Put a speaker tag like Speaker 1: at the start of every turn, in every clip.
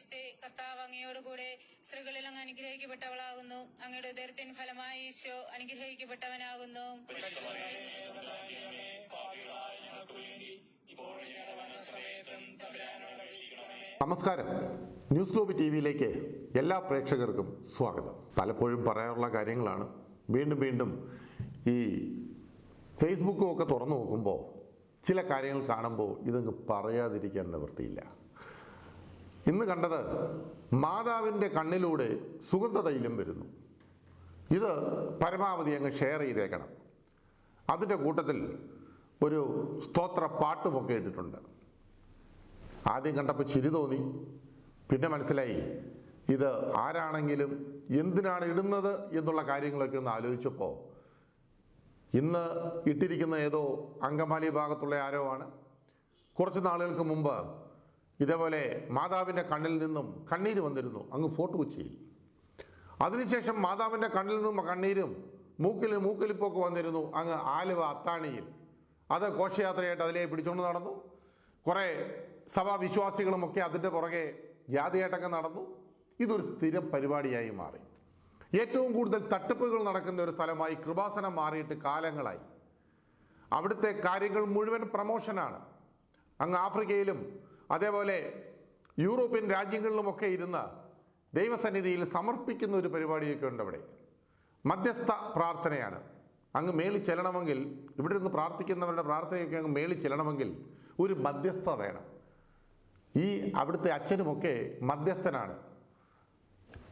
Speaker 1: സുസ്ഥി കർത്താവ് അങ്ങയോടുകൂടെ സ്ത്രീകളിൽ അങ്ങ് അനുഗ്രഹിക്കപ്പെട്ടവളാകുന്നു. അങ്ങയുടെ ഉദരത്തിൻ ഫലമായി ഈശോ അനുഗ്രഹിക്കപ്പെട്ടവനാകുന്നു.
Speaker 2: നമസ്കാരം. ന്യൂസ് ഗ്ലോബ് ടി വിയിലേക്ക് എല്ലാ പ്രേക്ഷകർക്കും സ്വാഗതം. പലപ്പോഴും പറയാനുള്ള കാര്യങ്ങളാണ്. വീണ്ടും വീണ്ടും ഈ ഫേസ്ബുക്കും ഒക്കെ തുറന്നു നോക്കുമ്പോൾ ചില കാര്യങ്ങൾ കാണുമ്പോൾ ഇതങ്ങ് പറയാതിരിക്കാൻ നിവൃത്തിയില്ല. ഇന്ന് കണ്ടത് മാതാവിന്റെ കണ്ണിലൂടെ സുഗന്ധതൈലം വരുന്നു. ഇത് പരമാവധി അങ്ങ് ഷെയർ ചെയ്തേക്കണം. അതിന്റെ കൂട്ടത്തിൽ ഒരു സ്തോത്ര പാട്ടുമൊക്കെ ഇട്ടിട്ടുണ്ട്. ആദ്യം കണ്ടപ്പോൾ ചിരി തോന്നി. പിന്നെ മനസ്സിലായി ഇത് ആരാണെങ്കിലും എന്തിനാണ് ഇടുന്നത് എന്നുള്ള കാര്യങ്ങളൊക്കെ ഒന്ന് ആലോചിച്ചപ്പോൾ ഇന്ന് ഇട്ടിരിക്കുന്ന ഏതോ അങ്കമാലി ഭാഗത്തുള്ള ആരോ ആണ്. കുറച്ച് നാളുകൾക്ക് മുമ്പ് ഇതേപോലെ മാതാവിന്റെ കണ്ണിൽ നിന്നും കണ്ണീര് വന്നിരുന്നു. അങ്ങ് ഫോർട്ട് കൊച്ചിയിൽ അതിനുശേഷം മാതാവിന്റെ കണ്ണിൽ നിന്നും കണ്ണീരും മൂക്കിൽ മൂക്കിലിപ്പോക്ക് വന്നിരുന്നു. അങ്ങ് ആലുവ അത്താണിയിൽ. അത് ഘോഷയാത്രയായിട്ട് അതിലേ പിടിച്ചുകൊണ്ട് നടന്നു. കുറേ സഭാവിശ്വാസികളുമൊക്കെ അതിന്റെ പുറകെ ജാതിയായിട്ടൊക്കെ നടന്നു. ഇതൊരു സ്ഥിരം പരിപാടിയായി മാറി. ഏറ്റവും കൂടുതൽ തട്ടിപ്പുകൾ നടക്കുന്ന ഒരു സ്ഥലമായി കൃപാസനം മാറിയിട്ട് കാലങ്ങളായി. അവിടുത്തെ കാര്യങ്ങൾ മുഴുവൻ പ്രമോഷനാണ്. അങ്ങ് ആഫ്രിക്കയിലും അതേപോലെ യൂറോപ്യൻ രാജ്യങ്ങളിലുമൊക്കെ ഇരുന്ന് ദൈവസന്നിധിയിൽ സമർപ്പിക്കുന്ന ഒരു പരിപാടിയൊക്കെ ഉണ്ട് അവിടെ. മധ്യസ്ഥ പ്രാർത്ഥനയാണ്. അങ്ങ് മേളിൽ ചെല്ലണമെങ്കിൽ ഇവിടെ നിന്ന് പ്രാർത്ഥിക്കുന്നവരുടെ പ്രാർത്ഥനയൊക്കെ അങ്ങ് മേളിൽ ചെല്ലണമെങ്കിൽ ഒരു മധ്യസ്ഥ വേണം. ഈ അവിടുത്തെ അച്ഛനുമൊക്കെ മധ്യസ്ഥനാണ്.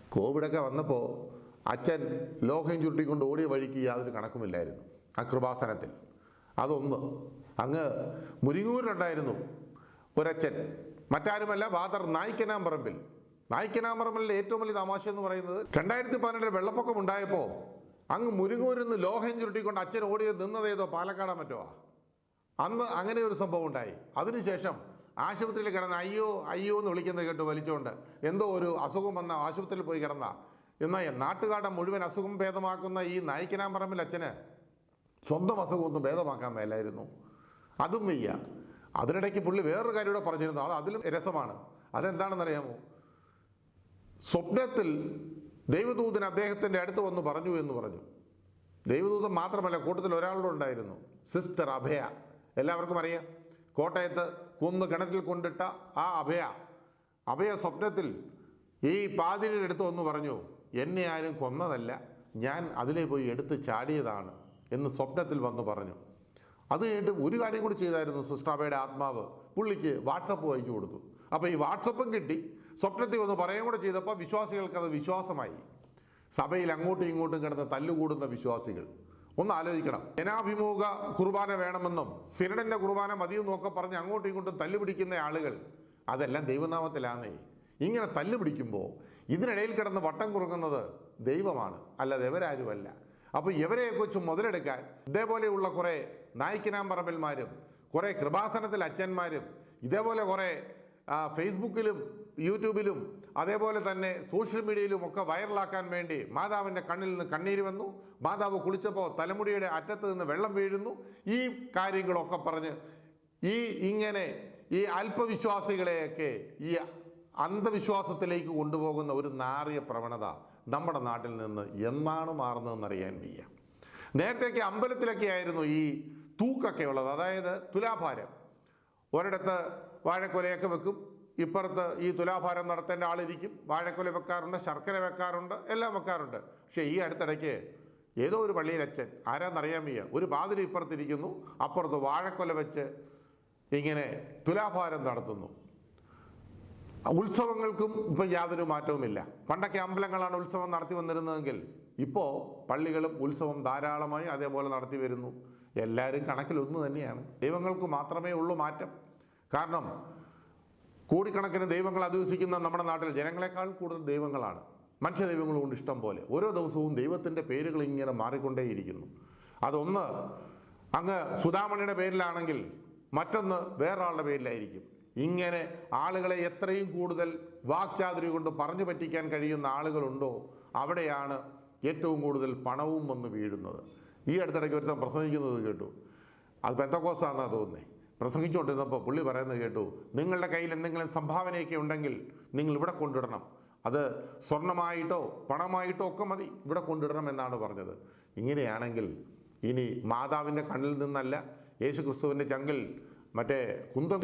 Speaker 2: കോവിഡൊക്കെ വന്നപ്പോൾ അച്ഛൻ ലോഹം ചുരുട്ടിക്കൊണ്ട് ഓടിയ വഴിക്ക് യാതൊരു കണക്കുമില്ലായിരുന്നു. ആ കൃപാസനത്തിൽ. അതൊന്ന്. അങ്ങ് മുരിങ്ങൂരിലുണ്ടായിരുന്നു. ഒരച്ഛൻ മറ്റാരുമല്ല ഫാദർ നായിക്കനാമ്പറമ്പിൽ. നായിക്കനാമ്പറമ്പിലെ ഏറ്റവും വലിയ തമാശ എന്ന് പറയുന്നത് രണ്ടായിരത്തി പതിനെട്ടിൽ വെള്ളപ്പൊക്കം ഉണ്ടായപ്പോൾ അങ്ങ് മുരിങ്ങൂരിൽ നിന്ന് ലോഹം ചുരുട്ടിക്കൊണ്ട് അച്ഛൻ ഓടി നിന്നതേതോ പാലക്കാടാ മറ്റോ? അന്ന് അങ്ങനെ ഒരു സംഭവം ഉണ്ടായി. അതിനുശേഷം ആശുപത്രിയിൽ കിടന്ന അയ്യോ അയ്യോ എന്ന് വിളിക്കുന്നത് കേട്ട് വലിച്ചുകൊണ്ട് എന്തോ ഒരു അസുഖം വന്ന ആശുപത്രിയിൽ പോയി കിടന്ന. എന്നാൽ നാട്ടുകാരുടെ മുഴുവൻ അസുഖം ഭേദമാക്കുന്ന ഈ നായിക്കനാമ്പറമ്പിൽ അച്ഛന് സ്വന്തം അസുഖമൊന്നും ഭേദമാക്കാൻ മേലായിരുന്നു. അതും വയ്യ. അതിനിടയ്ക്ക് പുള്ളി വേറൊരു കാര്യം കൂടെ പറഞ്ഞിരുന്നു. അത് അതിലും രസമാണ്. അതെന്താണെന്നറിയാമോ? സ്വപ്നത്തിൽ ദൈവദൂതൻ അദ്ദേഹത്തിന്റെ അടുത്ത് വന്ന് പറഞ്ഞു എന്ന് പറഞ്ഞു. ദൈവദൂതൻ മാത്രമല്ല കൂട്ടത്തിൽ ഒരാളുടെ ഉണ്ടായിരുന്നു. സിസ്റ്റർ അഭയ. എല്ലാവർക്കും അറിയാം. കോട്ടയത്ത് കുന്ന് കിണറ്റിൽ കൊണ്ടിട്ട ആ അഭയ. അഭയ സ്വപ്നത്തിൽ ഈ പാതിരിയുടെ അടുത്ത് വന്ന് പറഞ്ഞു എന്നെ ആരും കൊന്നതല്ല. ഞാൻ അതിലേ പോയി എടുത്ത് ചാടിയതാണ് എന്ന് സ്വപ്നത്തിൽ വന്ന് പറഞ്ഞു. അത് കഴിഞ്ഞിട്ട് ഒരു കാര്യം കൂടി ചെയ്തായിരുന്നു സുഷ്ണാബയുടെ ആത്മാവ്. പുള്ളിക്ക് വാട്സപ്പ് വായിച്ചു കൊടുത്തു. അപ്പോൾ ഈ വാട്സപ്പും കിട്ടി. സ്വപ്നത്തിൽ വന്ന് പറയുകയും കൂടെ ചെയ്തപ്പോൾ വിശ്വാസികൾക്ക് അത് വിശ്വാസമായി. സഭയിൽ അങ്ങോട്ടും ഇങ്ങോട്ടും കിടന്ന് തല്ലുകൂടുന്ന വിശ്വാസികൾ. ഒന്ന് ആലോചിക്കണം. ജനാഭിമുഖ കുർബാന വേണമെന്നും സിനഡിന്റെ കുർബാന മതിയെന്നും ഒക്കെ പറഞ്ഞ് അങ്ങോട്ടും ഇങ്ങോട്ടും തല്ലുപിടിക്കുന്ന ആളുകൾ അതെല്ലാം ദൈവനാമത്തിലാണേ ഇങ്ങനെ തല്ലുപിടിക്കുമ്പോൾ ഇതിനിടയിൽ കിടന്ന് വട്ടം കുറുങ്ങുന്നത് ദൈവമാണ്. അല്ലാതെ ഇവരാരുമല്ല. അപ്പോൾ ഇവരെ കുറിച്ച് മുതലെടുക്കാൻ ഇതേപോലെയുള്ള കുറേ നായിക്കനാമ്പറമ്പന്മാരും കുറേ കൃപാസനത്തിൽ അച്ഛന്മാരും ഇതേപോലെ കുറേ ഫേസ്ബുക്കിലും യൂട്യൂബിലും അതേപോലെ തന്നെ സോഷ്യൽ മീഡിയയിലും ഒക്കെ വൈറലാക്കാൻ വേണ്ടി മാതാവിന്റെ കണ്ണിൽ നിന്ന് കണ്ണീര് വന്നു. മാതാവ് കുളിച്ചപ്പോൾ തലമുടിയുടെ അറ്റത്ത് നിന്ന് വെള്ളം വീഴുന്നു. ഈ കാര്യങ്ങളൊക്കെ പറഞ്ഞ് ഈ ഇങ്ങനെ ഈ അല്പവിശ്വാസികളെയൊക്കെ ഈ അന്ധവിശ്വാസത്തിലേക്ക് കൊണ്ടുപോകുന്ന ഒരു നാറിയ പ്രവണത നമ്മുടെ നാട്ടിൽ നിന്ന് എന്നാണ് മാറുന്നതെന്നറിയാൻ വയ്യ. നേരത്തെയൊക്കെ അമ്പലത്തിലൊക്കെ ആയിരുന്നു ഈ തൂക്കൊക്കെ ഉള്ളത് അതായത് തുലാഭാരം. ഒരിടത്ത് വാഴക്കൊലയൊക്കെ വെക്കും ഇപ്പുറത്ത് ഈ തുലാഭാരം നടത്തേണ്ട ആളിരിക്കും. വാഴക്കൊല വെക്കാറുണ്ട് ശർക്കര വെക്കാറുണ്ട് എല്ലാം വെക്കാറുണ്ട്. പക്ഷേ ഈ അടുത്തിടയ്ക്ക് ഏതോ ഒരു പള്ളിയിൽ അച്ഛൻ ആരാന്നറിയാൻ വയ്യ. ഒരു പാതിരി ഇപ്പുറത്തിരിക്കുന്നു അപ്പുറത്ത് വാഴക്കൊല വെച്ച് ഇങ്ങനെ തുലാഭാരം നടത്തുന്നു. ഉത്സവങ്ങൾക്കും ഇപ്പം യാതൊരു മാറ്റവുമില്ല. പണ്ടൊക്കെ അമ്പലങ്ങളാണ് ഉത്സവം നടത്തി വന്നിരുന്നതെങ്കിൽ ഇപ്പോൾ പള്ളികളും ഉത്സവം ധാരാളമായി അതേപോലെ നടത്തി വരുന്നു. എല്ലാവരും കണക്കിലൊന്നു തന്നെയാണ്. ദൈവങ്ങൾക്ക് മാത്രമേ ഉള്ളൂ മാറ്റം. കാരണം കോടിക്കണക്കിന് ദൈവങ്ങൾ അധിവസിക്കുന്ന നമ്മുടെ നാട്ടിൽ ജനങ്ങളെക്കാൾ കൂടുതൽ ദൈവങ്ങളാണ്. മനുഷ്യ ദൈവങ്ങളുണ്ട് ഇഷ്ടം പോലെ. ഓരോ ദിവസവും ദൈവത്തിന്റെ പേരുകൾ ഇങ്ങനെ മാറിക്കൊണ്ടേയിരിക്കുന്നു. അതൊന്ന് അങ്ങ് സുധാമണിയുടെ പേരിലാണെങ്കിൽ മറ്റൊന്ന് വേറൊരാളുടെ പേരിലായിരിക്കും. ഇങ്ങനെ ആളുകളെ എത്രയും കൂടുതൽ വാക്ചാതുരി കൊണ്ട് പറഞ്ഞു പറ്റിക്കാൻ കഴിയുന്ന ആളുകളുണ്ടോ? അവിടെയാണ് ഏറ്റവും കൂടുതൽ പണവും വന്ന് വീഴുന്നത്. ഈ അടുത്തിടയ്ക്ക് ഒരുത്തൻ പ്രസംഗിക്കുന്നത് കേട്ടു. അത് പെന്തക്കോസാണെന്നാണ് തോന്നുന്നത് പ്രസംഗിച്ചുകൊണ്ടിരുന്നപ്പോൾ പുള്ളി പറയുന്നത് കേട്ടു നിങ്ങളുടെ കയ്യിൽ എന്തെങ്കിലും സംഭാവനയൊക്കെ ഉണ്ടെങ്കിൽ നിങ്ങൾ ഇവിടെ കൊണ്ടിടണം അത് സ്വർണമായിട്ടോ പണമായിട്ടോ ഒക്കെ മതി ഇവിടെ കൊണ്ടിടണം എന്നാണ് പറഞ്ഞത്. ഇങ്ങനെയാണെങ്കിൽ ഇനി മാതാവിന്റെ കണ്ണിൽ നിന്നല്ല യേശു ക്രിസ്തുവിന്റെ ചങ്കിൽ മറ്റേ കുന്തം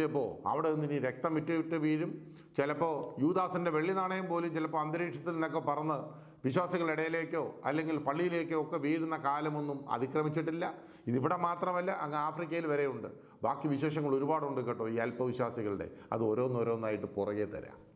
Speaker 2: അവിടെ നിന്ന് ഇനി രക്തം വിട്ട് വീഴും. ചിലപ്പോൾ യൂദാസിന്റെ വെള്ളി നാണയം പോലും ചിലപ്പോൾ അന്തരീക്ഷത്തിൽ നിന്നൊക്കെ പറന്ന് വിശ്വാസികളുടെ ഇടയിലേക്കോ അല്ലെങ്കിൽ പള്ളിയിലേക്കോ ഒക്കെ വീഴുന്ന കാലമൊന്നും അതിക്രമിച്ചിട്ടില്ല. ഇതിവിടെ മാത്രമല്ല അങ്ങ് ആഫ്രിക്കയിൽ വരെയുണ്ട്. ബാക്കി വിശേഷങ്ങൾ ഒരുപാടുണ്ട് കേട്ടോ ഈ അല്പവിശ്വാസികളുടെ. അത് ഓരോന്നോരോന്നായിട്ട് പുറകെ തരാം.